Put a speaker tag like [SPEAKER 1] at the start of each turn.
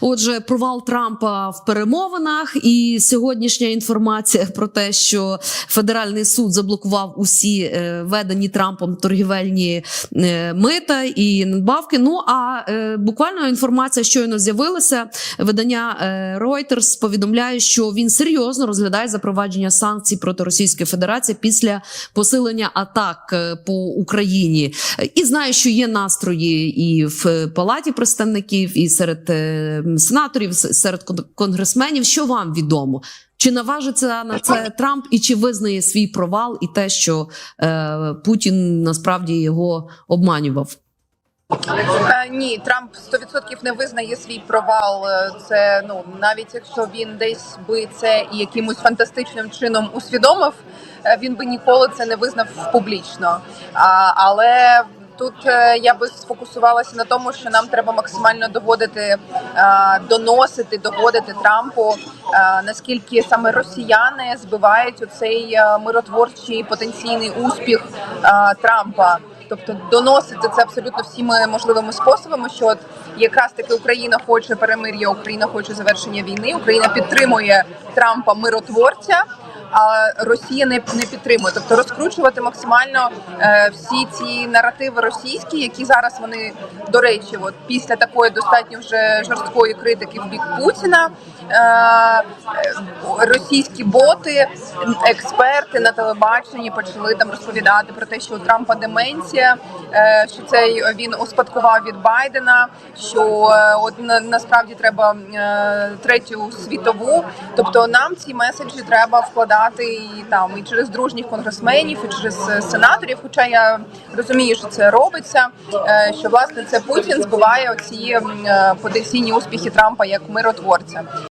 [SPEAKER 1] Отже, провал Трампа в перемовинах, і сьогоднішня інформація про те, що федеральний суд заблокував усі е, введені Трампом торгівельні е, мита і надбавки. Ну а е, буквально інформація щойно з'явилася. Видання Reuters повідомляє, що він серйозно розглядає запровадження санкцій проти Російської Федерації після посилення атак по Україні. І знаю, що є настрої і в палаті представників, і серед сенаторів, серед конгресменів. Що вам відомо? Чи наважиться на це Трамп, і чи визнає свій провал і те, що е, Путін насправді його обманював?
[SPEAKER 2] Е, Ні, Трамп 100% не визнає свій провал. Е, Це ну навіть якщо він десь би це і якимось фантастичним чином усвідомив, е, він би ніколи це не визнав публічно. А, але тут е, я би сфокусувалася на тому, що нам треба максимально доводити, е, доносити, доводити Трампу, е, наскільки саме росіяни збивають оцей миротворчий потенційний успіх Трампа. Тобто доносити це абсолютно всіми можливими способами, що от якраз таки Україна хоче перемир'я, Україна хоче завершення війни, Україна підтримує Трампа миротворця. А Росія не, не підтримує, тобто розкручувати максимально е, всі ці наративи російські, які зараз вони до речі, от після такої достатньо вже жорсткої критики в бік Путіна, е, російські боти, експерти на телебаченні почали там розповідати про те, що у Трампа деменція, що цей він успадкував від Байдена, що е, от насправді треба е, третю світову. Тобто нам ці меседжі треба вкладати і там і через дружніх конгресменів, і через е, сенаторів. Хоча я розумію, що це робиться, е, що власне це Путін збиває оці е, потенційні успіхи Трампа як миротворця.